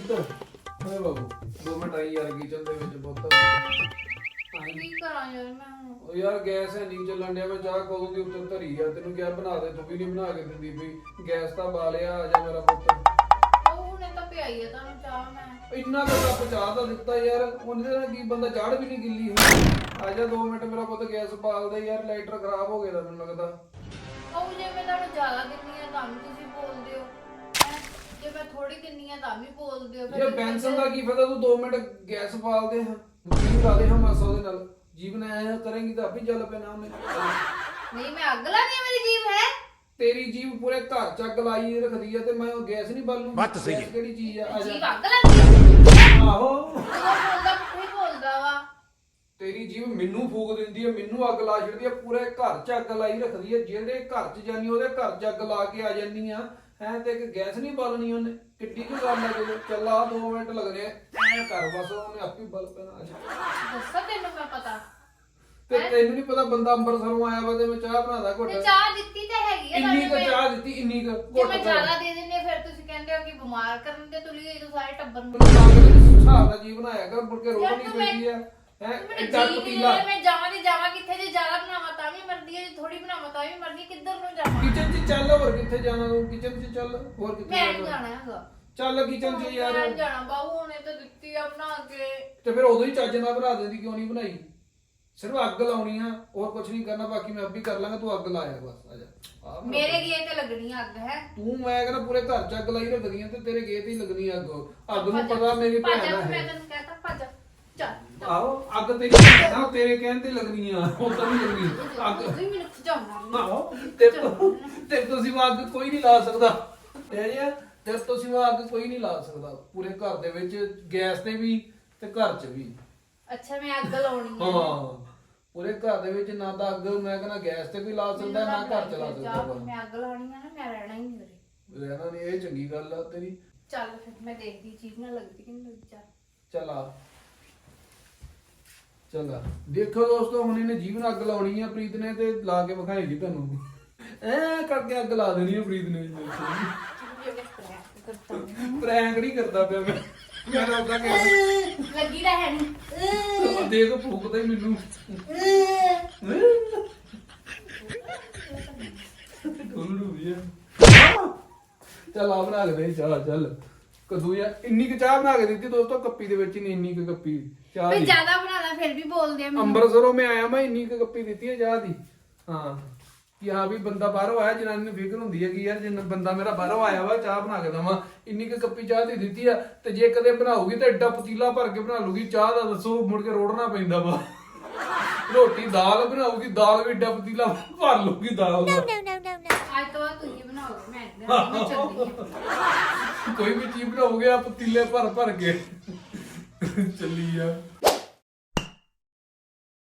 ਰੀਤ ਓਏ ਬਾਬੂ ਦੋ ਮਿੰਟ ਆਈ ਯਾਰ ਕਿਚਨ ਦੇ ਵਿੱਚ ਆਈ ਕੀ ਕਰਾਂ ਯਾਰ ਮੈਂ ਹੁਣ? ਉਹ ਯਾਰ ਗੈਸ ਹੈ ਨਹੀਂ ਚੱਲਣ ਡਿਆ ਮੈਂ ਚਾਹ ਕਦੋਂ ਦੀ ਉੱਤੇ ਧਰੀ ਆ? ਤੈਨੂੰ ਕਿਹਾ ਬਣਾ ਦੇ ਤੂੰ ਵੀ ਨਹੀਂ ਬਣਾ ਕੇ ਦਿੰਦੀ ਵੀ ਗੈਸ ਤਾਂ ਬਾਲਿਆ ਆ ਜਾ ਮੇਰਾ ਪੁੱਤ। ਉਹ ਹੁਣੇ ਤਾਂ ਪਿਆਈ ਆ ਤੁਹਾਨੂੰ ਚਾਹ ਮੈਂ। ਇੰਨਾ ਤਾਂ ਦਿੱਤਾ ਯਾਰ ਉਹਨੇ ਨਾਲ ਕੀ ਬੰਦਾ ਚਾੜ ਵੀ ਨਹੀਂ ਗਿੱਲੀ ਹੋਈ। ਆ ਜਾ 2 ਮਿੰਟ ਮੇਰਾ ਪੁੱਤ ਗੈਸ ਬਾਲਦਾ ਯਾਰ ਲਾਈਟਰ ਖਰਾਬ ਹੋ ਗਿਆ ਮੈਨੂੰ ਲੱਗਦਾ। ਉਹ ਜੇ ਮੈਂ ਤੁਹਾਨੂੰ ਜ਼ਿਆਦਾ ਦਿੰਨੀ ਆ ਤਾਂ ਵੀ ਤੁਸੀਂ? ਜੇ ਮੈਂ ਥੋੜੀ ਦਿੰਨੀ ਆ ਤਾਂ ਵੀ ਬੋਲਦੇ ਹੋ ਫਿਰ ਜੇ ਬੈਂਸਨ ਦਾ ਕੀ ਫਾਇਦਾ ਤੂੰ 2 ਮਿੰਟ ਗੈਸ ਬਾਲਦੇ ਹਾਂ ਜੀ ਲਾ ਦੇ ਹਾਂ ਮਾਸਾ ਉਹਦੇ ਨਾਲ। ਜੀਵਨ ਆਇਆ ਕਰੇਂਗੀ ਤਾਂ ਆਪੇ ਚੱਲ ਪੈਣਾ ਉਹਨੇ। ਨਹੀਂ ਮੈਂ ਅੱਗ ਲਾਣੀ ਆ ਮੇਰੀ ਜੀਵ ਹੈ? ਤੇਰੀ ਜੀਵ ਪੂਰੇ ਘਰ ਚ ਅੱਗ ਲਾਈ ਰੱਖਦੀ ਆ ਤੇ ਮੈਂ ਉਹ ਗੈਸ ਨਹੀਂ ਬਾਲੂ। ਬਾਤ ਸਹੀ ਹੈ। ਗੈਸ ਕਿਹੜੀ ਚੀਜ਼ ਆ? ਆ ਜੀਵ ਜਾ ਅੱਗ ਲਾਉਂਦੀ ਆ? ਆਹੋ। ਬੋਲਦਾ ਪੁੱਠੇ ਬੋਲਦਾ ਵਾ? ਤੇਰੀ ਜੀਵ ਮੈਨੂੰ ਫੂਕ ਦਿੰਦੀ ਹੈ ਮੈਨੂੰ ਅੱਗ ਲਾ ਛੱਡਦੀ ਹੈ ਪੂਰੇ ਘਰ 'ਚ ਅੱਗ ਲਾਈ ਰੱਖਦੀ ਹੈ ਜਿਹੜੇ ਘਰ 'ਚ ਜਾਨੀ ਉਹਦੇ ਘਰ 'ਚ ਅੱਗ ਲਾ ਕੇ ਆ ਜਾਂਦੀ ਆ। ਹੈ ਤੇ ਇੱਕ ਗੈਸ ਨਹੀਂ ਬਾਲਣੀ ਉਹਨੇ ਕਿੱਡੀ ਕੁ ਗੱਲ ਹੈ ਜਦੋਂ ਚੱਲਾ 2 ਮਿੰਟ ਲੱਗਦੇ ਆ ਐ ਕਰ ਬਸ ਉਹਨੇ ਆਪੇ ਬਲ ਪੈਣਾ ਜਾ। ਦੱਸਾਂ ਤੈਨੂੰ ਮੈਂ ਪਤਾ ਤੇ ਤੈਨੂੰ ਨਹੀਂ ਪਤਾ ਬੰਦਾ ਅੰਮ੍ਰਿਤਸਰੋਂ ਆਇਆ ਵਾ ਤੇ ਮੈਂ ਚਾਹ ਬਣਾਦਾ ਘੁੱਟ ਤੇ ਚਾਹ ਦਿੱਤੀ ਤਾਂ ਹੈਗੀ ਆ ਇੰਨੀ ਕੁ। ਚਾਹ ਦਿੱਤੀ ਇੰਨੀ ਕੁ ਜੇ ਘੁੱਟ ਮੈਂ। ਜ਼ਿਆਦਾ ਦੇ ਦਿੰਨੀ ਫਿਰ ਤੁਸੀਂ ਕਹਿੰਦੇ ਹੋ ਕਿ ਬਿਮਾਰ ਕਰਨ ਦੇ ਤੁਲੀ ਹੋਈ ਤੂੰ ਸਾਰੇ ਟੱਬਰ ਨੂੰ ਲੱਗ ਹਿਸਾਬ ਦਾ ਜੀ ਬਣਾਇਆ ਕਰ ਮੁੜ ਕੇ ਰੋੜ ਯਾਰ ਨਹੀਂ ਤੂੰ ਮੈਂ- ਪੈਂਦੀ ਆ ਹੈ ਮੈਨੂੰ ਐਡਾ ਜੀ ਨਹੀਂ ਪਤੀਲਾ ਹੈ, ਮੈਂ ਜਾਵਾਂ ਤੇ ਜਾਵਾਂ ਕਿੱਥੇ ਜੇ ਤਾਂ ਵੀ ਮਰਦੀ ਹੈ ਜੇ ਥੋੜੀ ਬਣਾਵਾਂ ਤਾਂ ਵੀ ਮਰਦੀ ਕਿੱਧਰ ਨੂੰ ਜਾਵਾਂ? ਕਿਚਨ 'ਚ ਚੱਲ ਹੋਰ ਕਿੱਥੇ ਜਾਣਾ ਤੂੰ? ਕਿਚਨ 'ਚ ਚੱਲ ਹੋਰ ਕਿੱਥੇ ਮੈਂ ਨਹੀਂ ਜਾਣਾ ਹੈਗਾ। ਚੱਲ ਕਿਚਨ 'ਚ ਯਾਰ। ਮੈਂ ਜਾਣਾ ਬਾਹੂ ਹੁਣੇ ਤਾਂ ਦਿੱਤੀ ਆ ਬਣਾ ਕੇ। ਤੇ ਫਿਰ ਉਦੋਂ ਹੀ ਚੱਜ ਨਾਲ ਬਣਾ ਦਿੰਦੀ ਕਿਉਂ ਨਹੀਂ ਬਣਾਈ? ਸਿਰਫ ਅੱਗ ਲਾਉਣੀ ਆ ਹੋਰ ਕੁਝ ਨਹੀਂ ਕਰਨਾ ਬਾਕੀ ਮੈਂ ਅੱਬੀ ਕਰ ਲਾਂਗਾ ਤੂੰ ਅੱਗ ਲਾਇਆ ਬਸ ਆ ਜਾ। ਆਹ। ਮੇਰੇ ਗੇ ਤੇ ਲੱਗਣੀ ਅੱਗ ਹੈ? ਤੂੰ ਮੈਂ ਕਹਿੰਦਾ ਪੂਰੇ ਘਰ ਚ ਅੱਗ ਲਾਈ ਰੱਖਦੀ ਆ ਤੇ ਤੇਰੇ ਗੇ ਤੇ ਹੀ ਲੱਗਣੀ ਆ ਅੱਗ। ਅੱਗ ਨੂੰ ਪਤਾ ਮੇਰੀ ਭੱਜ ਭੈਣ ਜਾ, ਆ ਮੈਂ ਹੈ। ਤੈਨੂੰ ਭੱਜ ਚੱਲ ਆਹੋ ਅੱਗ ਤੇਰੀ ਨਾ ਤੇਰੇ ਕਹਿਣ ਤੇ ਲੱਗਣੀ ਆ ਉਹ ਤਾਂ ਨਹੀਂ ਲੱਗਣੀ ਅੱਗ। ਤੁਸੀਂ ਮੈਨੂੰ ਖਜਾਉਣਾ ਆਹੋ ਤੇ ਤੇ ਤੁਸੀਂ ਅੱਗ ਕੋਈ ਨਹੀਂ ਲਾ ਸਕਦਾ। ਤੇ ਜੀ ਤੇ ਤੁਸੀਂ ਅੱਗ ਕੋਈ ਨਹੀਂ ਲਾ ਸਕਦਾ। ਪੂਰੇ ਘਰ ਦੇ ਵਿੱਚ ਗੈਸ ਤੇ ਵੀ ਤੇ ਘਰ 'ਚ ਵੀ। ਅੱਛਾ ਮੈਂ ਅੱਗ ਲਾਉਣੀ ਹੈ ਹਾਂ ਪੂਰੇ ਘਰ ਦੇ ਵਿੱਚ ਨਾ ਤਾਂ ਅੱਗ ਮੈਂ ਕਹਿੰਦਾ ਗੈਸ ਤੇ ਕੋਈ ਲਾ ਸਕਦਾ ਨਾ ਘਰ ਚ ਲਾ ਸਕਦਾ ਜਾ, ਵਾ। ਮੈਂ ਅੱਗ ਲਾਉਣੀ ਆ ਨਾ ਮੈਂ ਰਹਿਣਾ ਹੀ ਨਹੀਂ ਉਰੇ। ਰਹਿਣਾ ਨਹੀਂ ਇਹ ਚੰਗੀ ਗੱਲ ਆ ਤੇਰੀ। ਚੱਲ ਫਿਰ ਮੈਂ ਦੇਖਦੀ ਚੀਜ਼ ਨਾ ਲੱਗਦੀ ਕਿ ਨਹੀਂ ਲੱਗਦੀ ਚੱਲ ਚੱਲ ਆ ਦੇਖੋ ਦੋਸਤੋ ਹੁਣ ਇਹਨੇ ਜੀਵਨ ਅੱਗ ਲਾਉਣੀ ਆ ਪ੍ਰੀਤ ਨੇ ਤੇ ਲਾ ਕੇ ਵਿਖਾਏਗੀ ਤੁਹਾਨੂੰ। ਐ ਕਰਕੇ ਅੱਗ ਲਾ ਦੇਣੀ ਆ ਪ੍ਰੀਤ ਨੇ। ਪ੍ਰੈਂਕ ਨਹੀਂ ਕਰਦਾ ਪਿਆ ਮੈਂ। ਮੈਂ ਤਾਂ ਕਹਿੰਦਾ ਲੱਗੀ ਤਾਂ ਹੈ ਨਹੀਂ ਦੇਖ ਫੂਕਦਾ ਹੀ ਮੈਨੂੰ। ਡੋਲੂ ਵੀ ਆ। ਚੱਲ ਆ ਬਣਾ ਦੇ ਚਾਹ ਚੱਲ। ਕਦੂ ਯਾ ਇੰਨੀ ਕੁ ਚਾਹ ਬਣਾ ਕੇ ਦਿੱਤੀ ਦੋਸਤੋ ਕੱਪੀ ਦੇ ਵਿੱਚ ਨਹੀਂ ਇੰਨੀ ਕੁ ਕੱਪੀ ਚਾਹ ਫਿਰ ਦੀ। ਜ਼ਿਆਦਾ ਬਣਾਣਾ ਫਿਰ ਵੀ ਬੋਲਦੇ ਆ ਮੈਨੂੰ। ਅੰਮ੍ਰਿਤਸਰੋਂ ਮੈਂ ਆਇਆ ਮੈਂ ਇੰਨੀ ਕੁ ਕੱਪੀ ਦਿੱਤੀ ਹੈ ਚਾਹ ਦੀ। ਹਾਂ। ਕਿ ਹਾਂ ਵੀ ਬੰਦਾ ਬਾਹਰੋਂ ਆਇਆ ਜਨਾਨੀ ਨੂੰ ਫਿਕਰ ਹੁੰਦੀ ਹੈ ਕਿ ਯਾਰ ਜਿੰਨ ਬੰਦਾ ਮੇਰਾ ਬਾਹਰੋਂ ਆਇਆ ਵਾ ਚਾਹ ਬਣਾ ਕੇ ਦਵਾਂ। ਇੰਨੀ ਕੁ ਕੱਪੀ ਚਾਹ ਦੀ ਦਿੱਤੀ ਆ ਤੇ ਜੇ ਕਦੇ ਬਣਾਉਗੀ ਤਾਂ ਐਡਾ ਪਤੀਲਾ ਭਰ ਕੇ ਬਣਾ ਲੂਗੀ ਚਾਹ ਦਾ ਦੱਸੋ ਮੁੜ ਕੇ ਰੋੜਨਾ ਪੈਂਦਾ ਵਾ। ਰੋਟੀ ਦਾਲ ਬਣਾਉਗੀ ਦਾਲ ਵੀ ਐਡਾ ਪਤੀਲਾ ਭਰ ਲੂਗੀ ਦਾਲ ਦਾ। ਅੱਜ ਤੋਂ ਬਾਅਦ ਤੁਸੀਂ ਬਣਾਓਗੇ ਮੈਂ ਨਹੀਂ ਬਣਾਉਂਦੀ, ਮੈਂ ਚੱਲਦੀ ਹਾਂ ਕੋਈ ਵੀ ਚੀਜ਼ ਬਣਾਉਗੇ ਆ ਪਤੀਲੇ ਭਰ ਭਰ ਕੇ। ਚੱਲੀ ਆ।